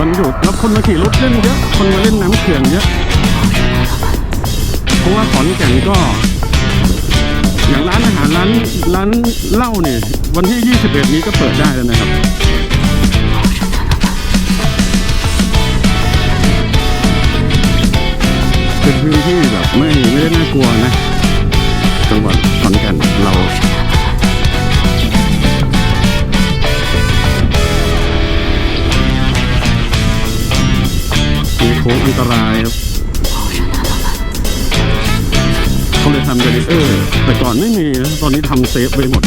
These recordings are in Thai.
วันหยุดแล้วคนมาขี่รถเล่นเยอะ คนมาเล่นน้ำเขื่อนเยอะ เพราะว่าขอนแก่นก็ อย่างร้านอาหารร้านร้านเหล้าเนี่ย วันที่ 21 นี้ก็เปิดได้แล้วนะครับเป็นพื้นที่แบบไม่ไม่ได้น่ากลัวนะ จังหวัดขอนแก่นเรา ค้งอันตรายครับเขาเลยทำเบรเออร์แต่ก่อนไม่มีนะตอนนี้ทำเซฟไว้หมด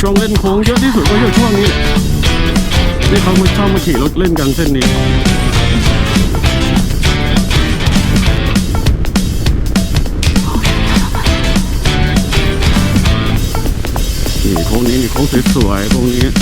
ช่วงเล่นโค้งเยอะที่สุดก็คือช่วงนี้แหละที่เขามาชอบมาขี่รถเล่นกันเส้นนี้ งนี้นี่โค้ง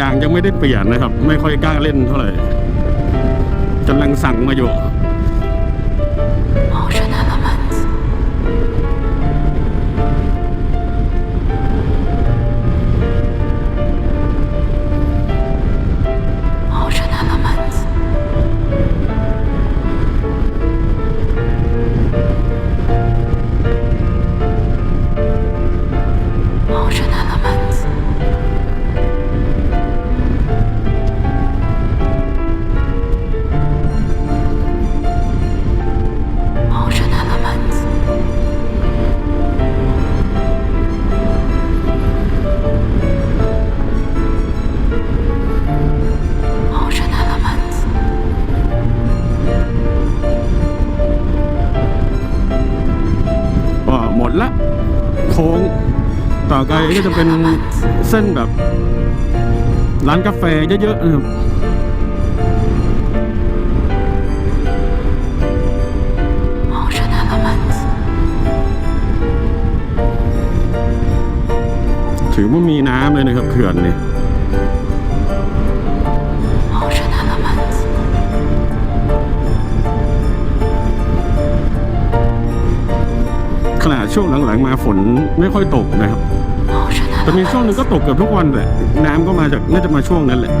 ยางยังไม่ได้เปลี่ยนนะครับ ไม่ค่อยกล้าเล่นเท่าไหร่กำลังสั่งมาอยู่ โค้ง ต่อไปก็จะเป็นเส้นแบบ ร้านกาแฟเยอะๆนะครับ 'Motion element. ถือว่ามีน้ำเลยนะครับเขื่อนนี่ ช่วงหลังๆมาฝนไม่ค่อยตกนะครับ 'Motion แต่มี element. ช่วงหนึ่งก็ตกเกือบทุกวันแหละน้ำก็มาจากน่าจะมาช่วงนั้นแหละ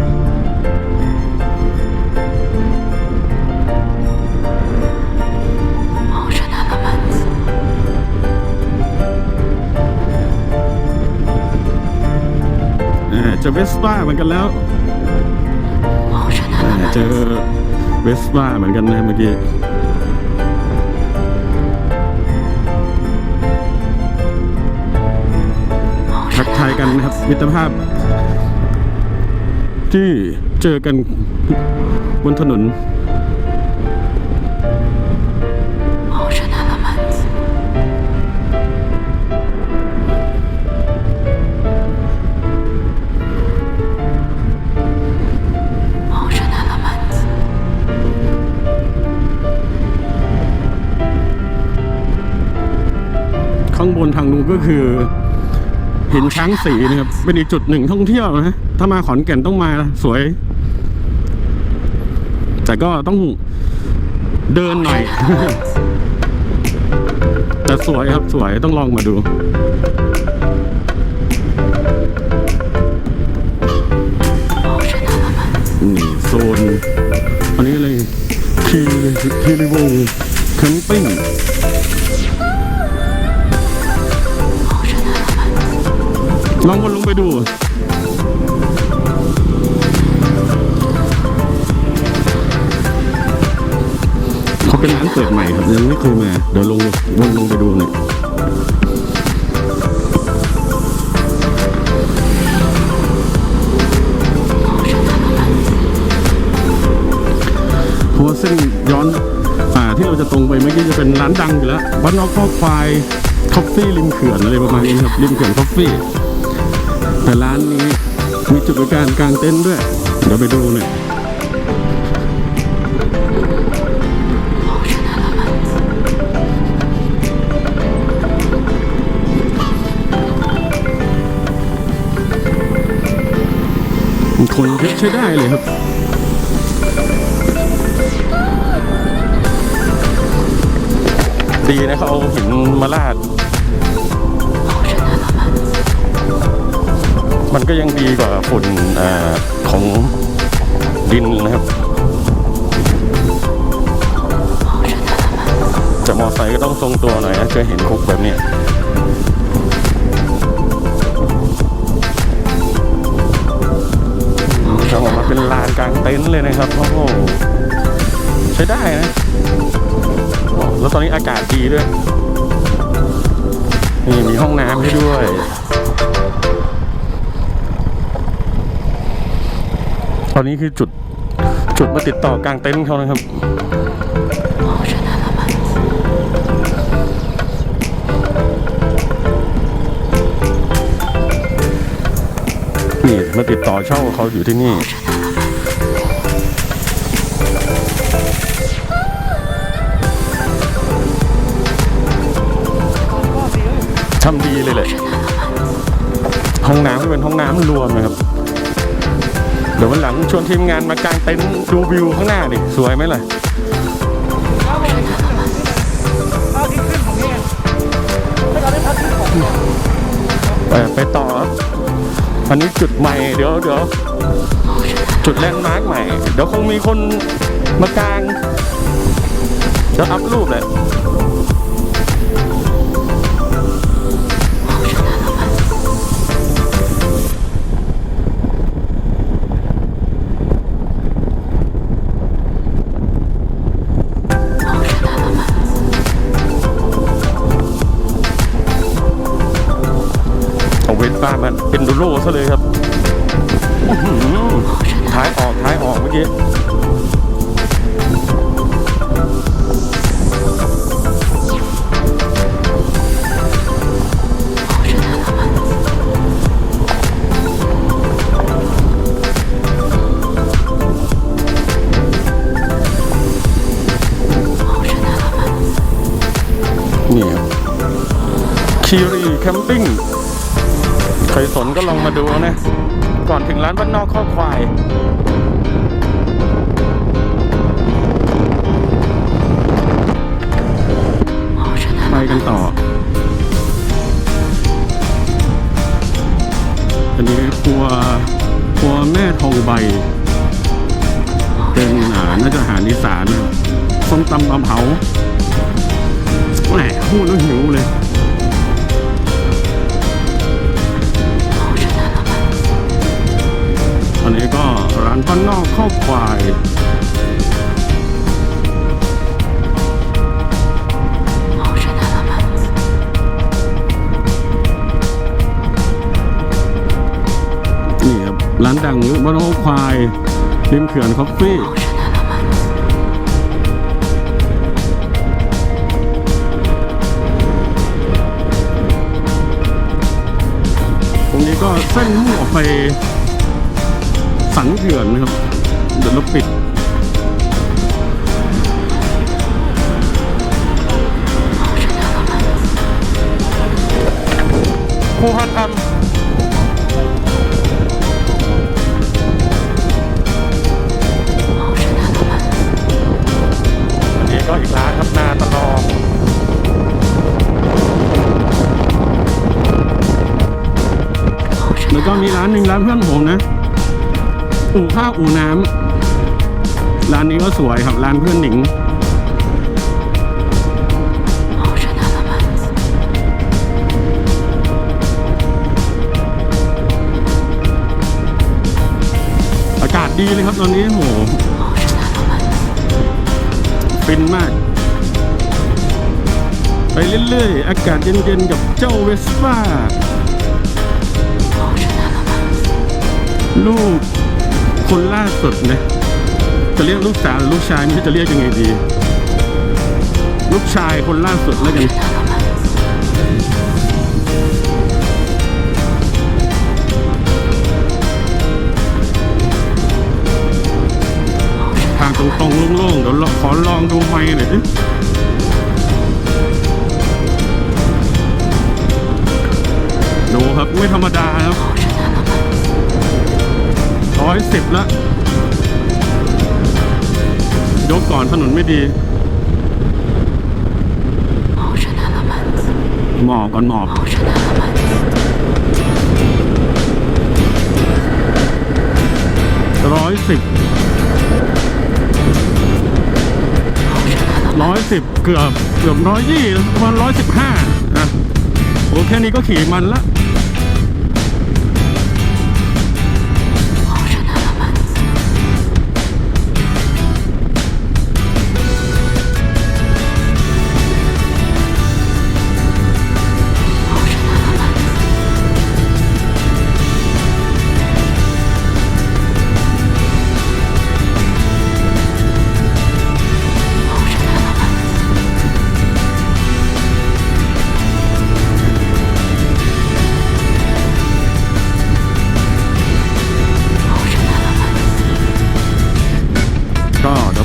'Motion element. อ่าเจอเวสป้าเหมือนกันแล้ว 'Motion อ่า element. เจอเวสป้าเหมือนกันนะเมื่อกี้ ทักทายกันนะครับมิตรภาพ ที่เจอกันบนถนน 'Motion element. 'Motion element. ข้างบนทางนู้นก็คือ ห็นช้างสีนะครับ เป็นอีกจุดหนึ่งท่องเที่ยวนะถ้ามาขอนแก่นต้องมาสวย แต่ก็ต้องเดินหน่อย แต่สวยครับสวยต้องลองมาดูนี่โซนอันนี้เลยคีคีรีวงแคมปิ้ง ลองวนลงไปดูเขาเป็นร้านเปิดใหม่ครับยังไม่เคยมา เดี๋ยวลงวนลงไปดูหน่อยเพราะว่าเส้นย้อนอ่าที่เราจะตรงไปเมื่อกี้จะเป็นร้านดังอยู่แล้ววัานนอกข้อควายท็อฟฟี่ริมเขื่อนอะไรประมาณนี้ครับริมเขื่อนท็อฟฟี่ แต่ร้านนี้มีจุดบริการกลางเต็นท์ด้วย เดี๋ยวไปดูหน่อยคนเยอะใช้ได้เลยครับดีนะเขาเอาหินมาลาด มันก็ยังดีกว่าฝุ่นอของดินนะครับ จะมอไซค์ก็ต้องทรงตัวหน่อยนะเคยเห็นคุกแบบนี้ทำออกมาเป็นลานกลางเต็นท์เลยนะครับโอ้โหใช้ได้นะ แล้วตอนนี้อากาศดีด้วย นี่มีห้องน้ำให้ด้วย ตอนนี้คือจุดจุดมาติดต่อกลางเต็นท์เขานะครับนี่มาติดต่อเช่าเขาอยู่ที่นี่ทำดีเลยแหละห้องน้ำก็เป็นห้องน้ำรวมนะครับ ดี๋ยววันหลังชวนทีมงานมากางเต็นท์ดูวิวข้างหน้าดิ สวยไหมล่ะไปไปต่อ อันนี้จุดใหม่ เดี๋ยวเดี๋ยวจุดแลนด์มาร์คใหม่ เดี๋ยวคงมีคนมากางเดี๋ยวอัพรูปแหละ นเป็นดูโรซะเลยครับท้ายออกท้ายออกเมื่อกี้นี่ครีรีแคมปิ้ง รสนก็ลองมาดูนะ ก่อนถึงร้านบ้านนอกข้อควายไปกันต่อ อันนี้ครัวครัวแม่ทองใบ เป็นอ่าน่าจะอาหารอีสานนะครับส้มตำปลาเผาแหมพูดแล้วหิวเลยันนี้ก็ร้านป้านนอกข้าวควายนี่ครับร้านดังบ้านนอกควายริมเขื่อนคอฟฟี่ตรงนี้ก็เส้นมุ่งออกไป สันเขื่อนนะครับ เดี๋ยวเราปิดครูฮันคำอันนี้ก็อีกร้านครับนาตะลองแล้วก็มีร้านหนึ่งร้านเพื่อนผมนะ อู่ข้าวอู่น้ำร้านนี้ก็สวยครับ ร้านเพื่อนหนิงอากาศดีเลยครับตอนนี้โหฟินมาก ไปเรื่อยๆ อากาศเย็นๆ กับเจ้าเวสป้า ลูก คนล่าสุดนะจะเรียกลูกสาวหรือลูกชายไม่รู้จะเรียกยังไงดี ลูกชายคนล่าสุดแล้วกันทางตรงๆโล่งๆเดี๋ยวขอลองดูไม้หน่อยสิดูครับไม่ธรรมดาครับ ร้อยสิบละยกก่อนถนนไม่ดีหมอบก่อนหมอกร้อยสิบร้อยสิบเกือบเกือบร้อยยี่ประมาณร้อยสิบห้าอะโอ้แค่นี้ก็ขี่มันละ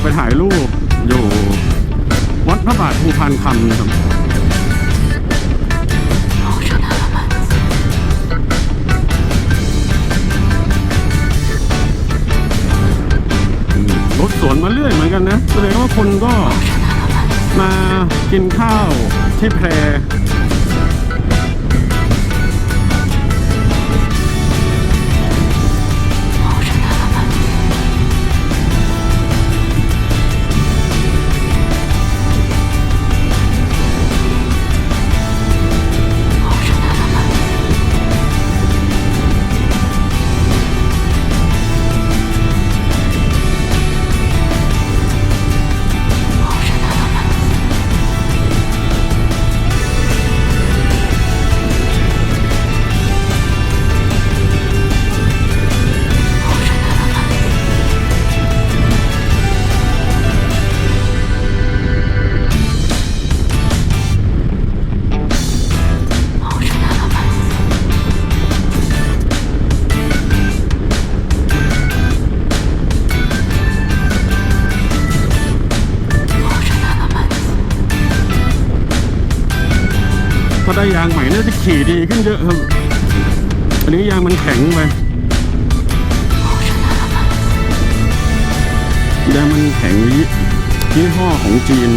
ไปถ่ายรูปอยู่วัดพระบาทภูพานคำครับรถสวนมาเรื่อยเหมือนกันนะ แสดงว่าคนก็มากินข้าวที่แพร ยางใหม่น่าจะขี่ดีขึ้นเยอะครับ อันนี้ยางมันแข็งไปยางมันแข็งยี่ห้อของจีน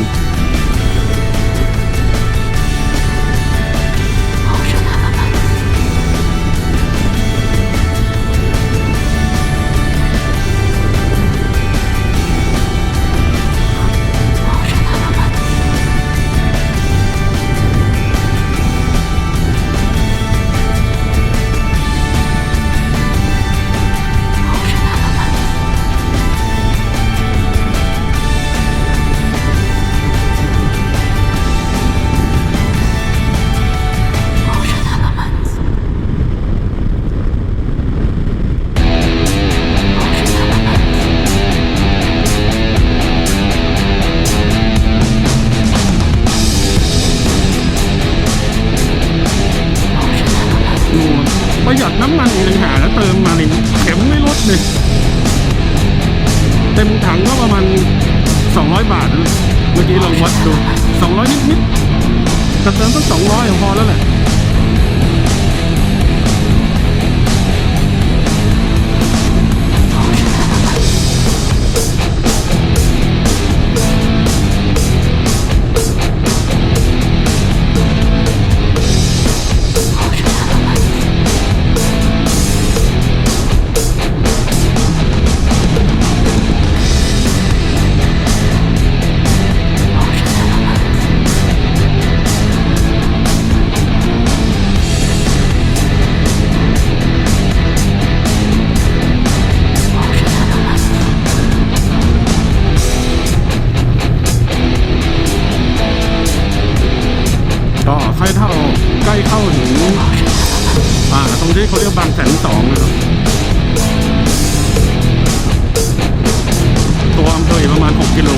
ๆแต่เติมต้องสองร้อยพอแล้วแหละ ใกล้เข้าถึงอ่าตรงที่เขาเรียกบางแสนสองนะครับตัวอำเภอประมาณ 6 กิโล